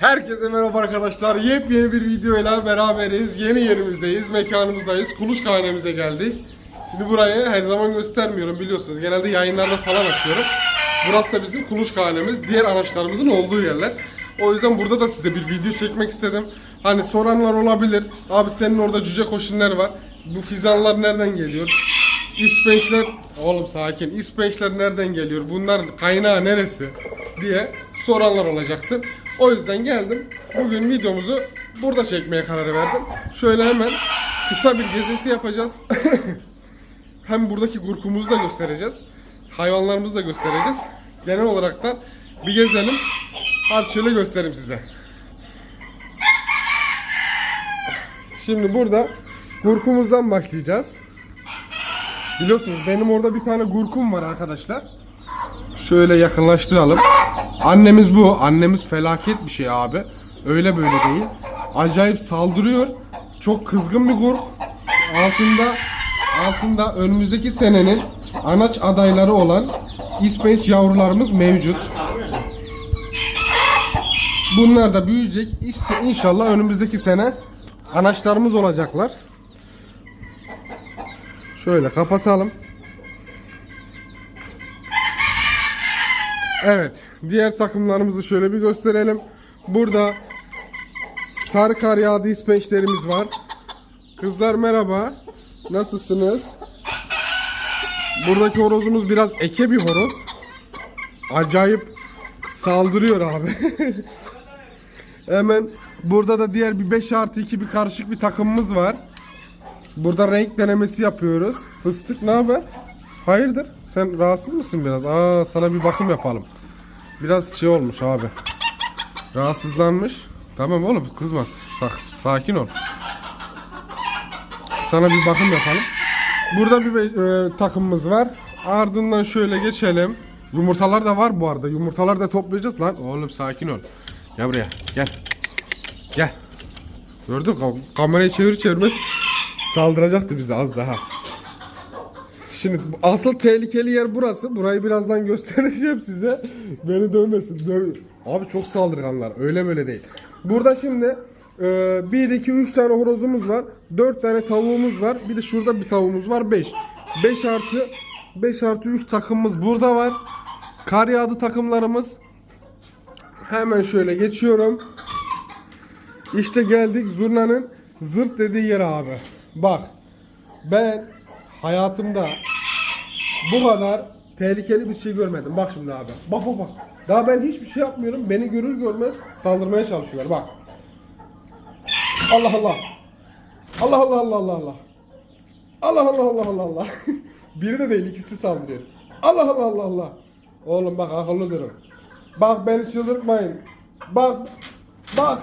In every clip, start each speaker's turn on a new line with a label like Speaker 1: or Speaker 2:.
Speaker 1: Herkese merhaba arkadaşlar. Yepyeni bir videoyla beraberiz. Yeni yerimizdeyiz, mekanımızdayız. Kuluç hanemize geldik. Şimdi burayı her zaman göstermiyorum biliyorsunuz. Genelde yayınlarda falan açıyorum. Burası da bizim kuluç hanemiz. Diğer araçlarımızın olduğu yerler. O yüzden burada da size bir video çekmek istedim. Hani soranlar olabilir. Abi senin orada cüce koşunlar var. Bu fizanlar nereden geliyor? İspençler, oğlum sakin. İspençler nereden geliyor? Bunlar kaynağı neresi? diye soranlar olacaktır. O yüzden geldim. Bugün videomuzu burada çekmeye karar verdim. Şöyle hemen kısa bir gezinti yapacağız. Hem buradaki gurkumuzu da göstereceğiz. Hayvanlarımızı da göstereceğiz. Genel olarak da bir gezelim. Hadi şöyle göstereyim size. Şimdi burada gurkumuzdan başlayacağız. Biliyorsunuz benim orada bir tane gurkum var arkadaşlar. Şöyle yakınlaştıralım. Annemiz bu. Annemiz felaket bir şey abi. Öyle böyle değil. Acayip saldırıyor. Çok kızgın bir gurk. Altında altında önümüzdeki senenin anaç adayları olan İspenç yavrularımız mevcut. Bunlar da büyüyecek. İnşallah önümüzdeki sene anaçlarımız olacaklar. Şöyle kapatalım. Evet. Diğer takımlarımızı şöyle bir gösterelim. Burada sarı kar yağdı ispençlerimiz var. Kızlar merhaba. Nasılsınız? Buradaki horozumuz biraz eke bir horoz. Acayip saldırıyor abi. Hemen burada da diğer bir 5 artı 2 bir karışık bir takımımız var. Burada renk denemesi yapıyoruz. Fıstık ne haber? Hayırdır? Sen rahatsız mısın biraz? Aa sana bir bakım yapalım. Biraz şey olmuş abi. Rahatsızlanmış. Tamam oğlum kızma. Sak- sakin ol. Sana bir bakım yapalım. Burada bir e, takımımız var. Ardından şöyle geçelim. Yumurtalar da var bu arada. Yumurtalar da toplayacağız lan. Oğlum sakin ol. Gel buraya. Gel. Gel. Gördün? Kamerayı çevir çevirmez saldıracaktı bize az daha. Şimdi asıl tehlikeli yer burası. Burayı birazdan göstereceğim size. Beni dövmesin. Döv Abi çok saldırganlar. Öyle böyle değil. Burada şimdi 1, 2, 3 tane horozumuz var. 4 tane tavuğumuz var. Bir de şurada bir tavuğumuz var. 5. 5 artı 5 artı 3 takımımız burada var. Kar yağdı takımlarımız. Hemen şöyle geçiyorum. İşte geldik zurnanın zırt dediği yere abi. Bak ben hayatımda bu kadar tehlikeli bir şey görmedim. Bak şimdi abi. Bak bak bak. Daha ben hiçbir şey yapmıyorum. Beni görür görmez saldırmaya çalışıyorlar. Bak. Allah Allah. Allah Allah Allah Allah Allah. Allah Allah Allah Allah Allah. Biri de değil ikisi saldırıyor. Allah Allah Allah Allah. Oğlum bak akıllı durun. Bak beni çıldırtmayın. Bak. Bak.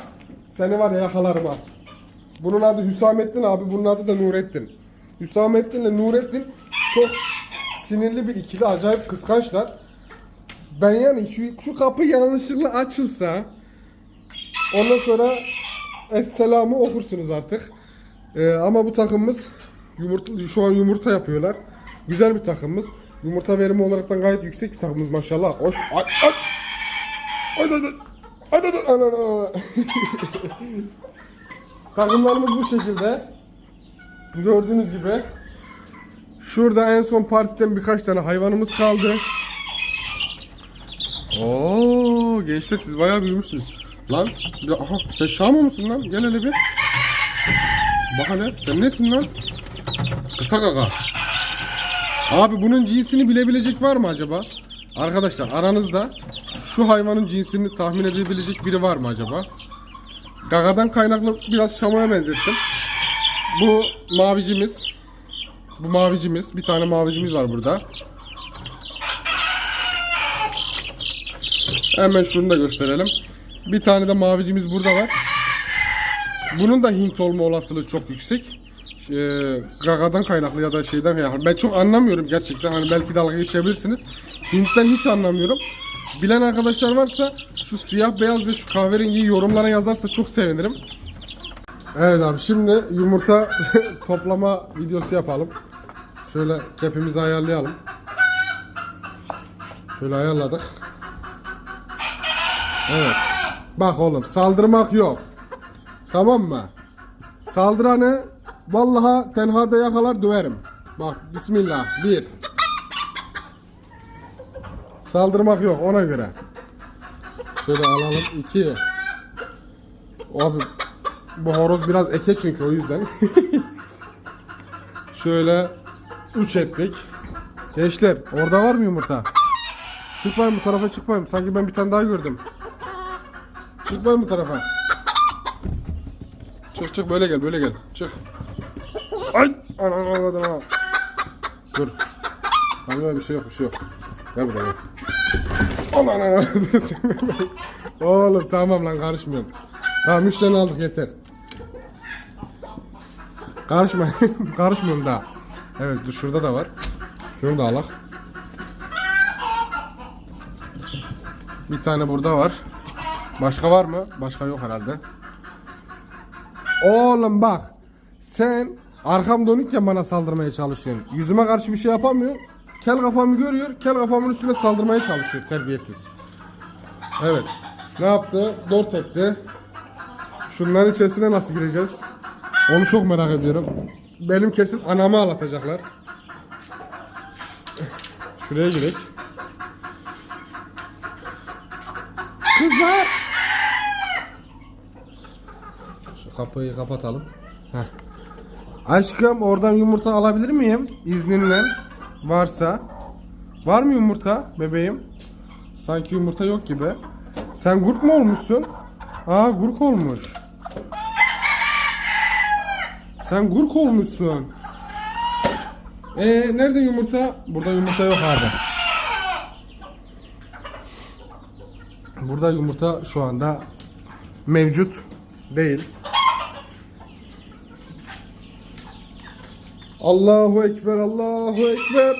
Speaker 1: Seni var ya yakalarım ha. Bunun adı Hüsamettin abi. Bunun adı da Nurettin. Hüsamettin ile Nurettin çok sinirli bir ikili. Acayip kıskançlar. Ben yani şu, şu kapı yanlışlıkla açılsa ondan sonra Esselam'ı okursunuz artık. Ee, ama bu takımımız yumurta, şu an yumurta yapıyorlar. Güzel bir takımımız. Yumurta verimi olaraktan gayet yüksek bir takımımız maşallah. Hoş. Ay, ay. Ay, ay, ay. Takımlarımız bu şekilde. Gördüğünüz gibi. Şurada en son partiden birkaç tane hayvanımız kaldı. Oo gençler siz bayağı büyümüşsünüz. Lan aha sen Şamo musun lan? Gel hele bir. Bak hele sen nesin lan? Kısa kaka. Abi bunun cinsini bilebilecek var mı acaba? Arkadaşlar aranızda şu hayvanın cinsini tahmin edebilecek biri var mı acaba? Gagadan kaynaklı biraz şamoya benzettim. Bu mavicimiz. Bu mavicimiz. Bir tane mavicimiz var burada. Hemen şunu da gösterelim. Bir tane de mavicimiz burada var. Bunun da Hint olma olasılığı çok yüksek. Ee, Gagadan kaynaklı ya da şeyden kaynaklı. Ben çok anlamıyorum gerçekten. Hani belki dalga geçebilirsiniz. Hint'ten hiç anlamıyorum. Bilen arkadaşlar varsa şu siyah beyaz ve şu kahverengiyi yorumlara yazarsa çok sevinirim. Evet abi şimdi yumurta toplama videosu yapalım. Şöyle kepimizi ayarlayalım. Şöyle ayarladık. Evet. Bak oğlum saldırmak yok. Tamam mı? Saldıranı vallaha tenhada yakalar döverim. Bak bismillah. Bir. Saldırmak yok ona göre. Şöyle alalım. iki. Abi bu horoz biraz eke çünkü o yüzden. Şöyle 3 ettik. Gençler orada var mı yumurta? Çıkmayın bu tarafa çıkmayın. Sanki ben bir tane daha gördüm. Çıkmayın bu tarafa. Çık çık böyle gel böyle gel. Çık. Ay! Ana ana ana ana. Dur. Tamam bir şey yok bir şey yok. Gel buraya gel. Ana ana ana. Oğlum tamam lan karışmıyorum. Tamam üç tane aldık yeter. Karışma. Karışmıyorum daha. Evet dur şurada da var. Şunu da alak. Bir tane burada var. Başka var mı? Başka yok herhalde. Oğlum bak. Sen arkam dönükken bana saldırmaya çalışıyorsun. Yüzüme karşı bir şey yapamıyorsun. Kel kafamı görüyor. Kel kafamın üstüne saldırmaya çalışıyor terbiyesiz. Evet. Ne yaptı? Dört etti. Şunların içerisine nasıl gireceğiz? Onu çok merak ediyorum. Benim kesin anamı ağlatacaklar. Şuraya girek. Kızlar! Şu kapıyı kapatalım. Heh. Aşkım oradan yumurta alabilir miyim? İzninle. Varsa. Var mı yumurta bebeğim? Sanki yumurta yok gibi. Sen gurk mu olmuşsun? Aa gurk olmuş. Sen gurk olmuşsun. Ee nerede yumurta? Burada yumurta yok abi. Burada yumurta şu anda mevcut değil. Allahu Ekber, Allahu Ekber.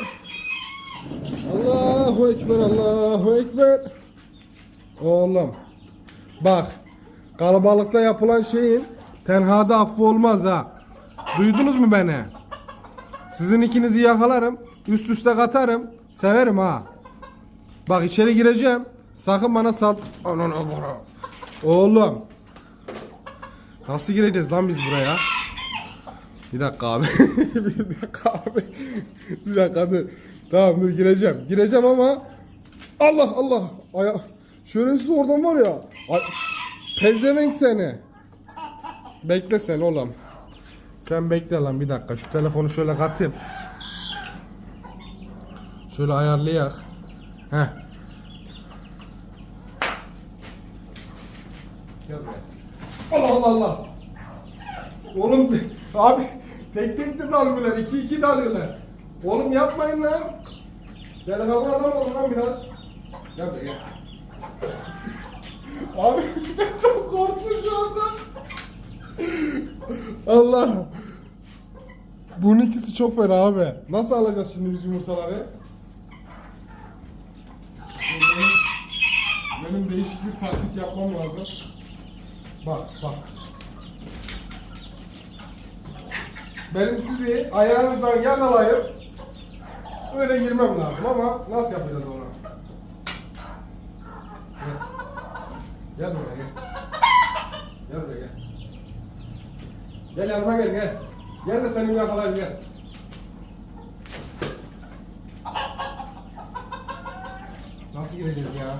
Speaker 1: Allahu Ekber, Allahu Ekber. Oğlum bak kalabalıkta yapılan şeyin tenhada affı olmaz ha. Duydunuz mu beni? Sizin ikinizi yakalarım, üst üste katarım, severim ha. Bak içeri gireceğim. Sakın bana sal... Anana bana. Oğlum. Nasıl gireceğiz lan biz buraya? Bir dakika abi. bir dakika abi. bir dakika dur. Tamam dur gireceğim. Gireceğim ama Allah Allah. Aya Şerefsiz oradan var ya. Ay, pezevenk seni. Bekle sen oğlum. Sen bekle lan bir dakika. Şu telefonu şöyle katayım. Şöyle ayarlayak. Heh. Allah Allah Allah. Oğlum abi tek tek de dalmıyorlar. iki iki dalıyorlar. Oğlum yapmayın lan. Delikanlı adam olun lan biraz. Gel buraya gel. Abi çok korktum şu anda. Allah. Bunun ikisi çok fena abi. Nasıl alacağız şimdi biz yumurtaları? Benim, benim değişik bir taktik yapmam lazım. Bak bak. Benim sizi ayağınızdan yakalayıp öyle girmem lazım ama nasıl yapacağız onu? Gel. Gel buraya gel. Gel buraya gel. Gel yanıma gel gel. Gel de seni yakalayayım gel. Nasıl gireceğiz ya?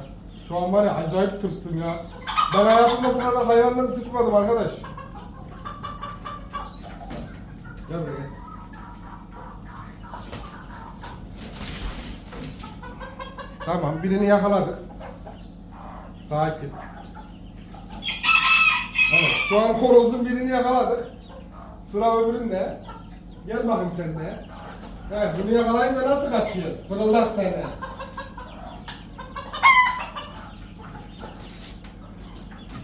Speaker 1: Şu an var ya acayip tırstım ya. Ben hayatımda bu kadar hayvandan tırsmadım arkadaş. Gel buraya. Tamam birini yakaladık. Sakin. Evet şu an horozun birini yakaladık. Sıra öbüründe. Gel bakayım sen de. Evet bunu yakalayınca nasıl kaçıyor? Fırıldak seni.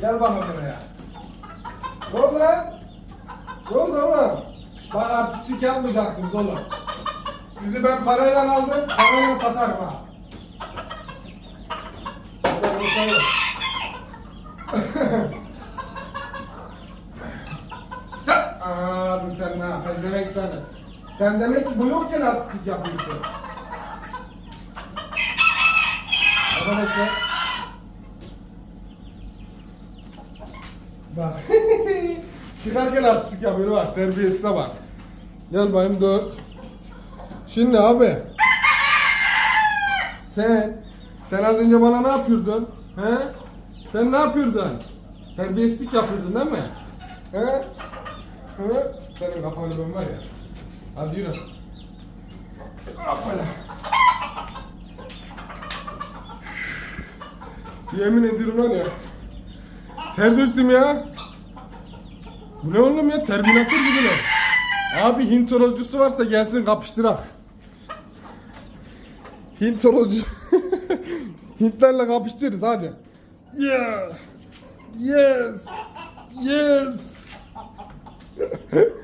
Speaker 1: Gel bakalım buraya. Ne oldu lan? Ne oldu oğlum? Bak artistik yapmayacaksınız oğlum. Sizi ben parayla aldım, parayla satarım ha. Hadi bakalım. Aa, sen ne? Seni. Sen demek ki bu yokken artistik yapıyorsun. Arkadaşlar. Bak. Çıkarken artistik yapıyor bak. Terbiyesize bak. Gel bayım dört. Şimdi abi. Sen. Sen az önce bana ne yapıyordun? He? Sen ne yapıyordun? Terbiyesizlik yapıyordun değil mi? He? He? Senin kafanı ben var ya. Hadi yürü. Hoppala. Yemin ediyorum var ya. Ter döktüm ya. Bu ne oğlum ya? Terminator gibi ne? Abi Hint horozcusu varsa gelsin kapıştırak. Hint horozcu. Hintlerle kapıştırırız hadi. Yeah. Yes. Yes.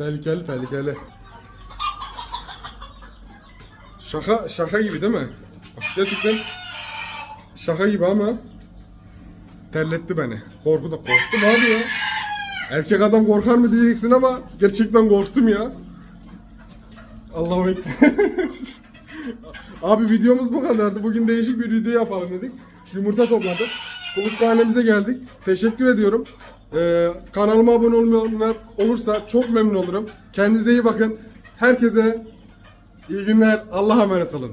Speaker 1: tehlikeli tehlikeli. Şaka şaka gibi değil mi? Gerçekten şaka gibi ama terletti beni. Korku da korktum abi ya. Erkek adam korkar mı diyeceksin ama gerçekten korktum ya. Ekber. Abi videomuz bu kadardı. Bugün değişik bir video yapalım dedik. Yumurta topladık. Kuluçkahanemize geldik. Teşekkür ediyorum. Ee, kanalıma abone olmayanlar olursa çok memnun olurum. Kendinize iyi bakın. Herkese iyi günler. Allah'a emanet olun.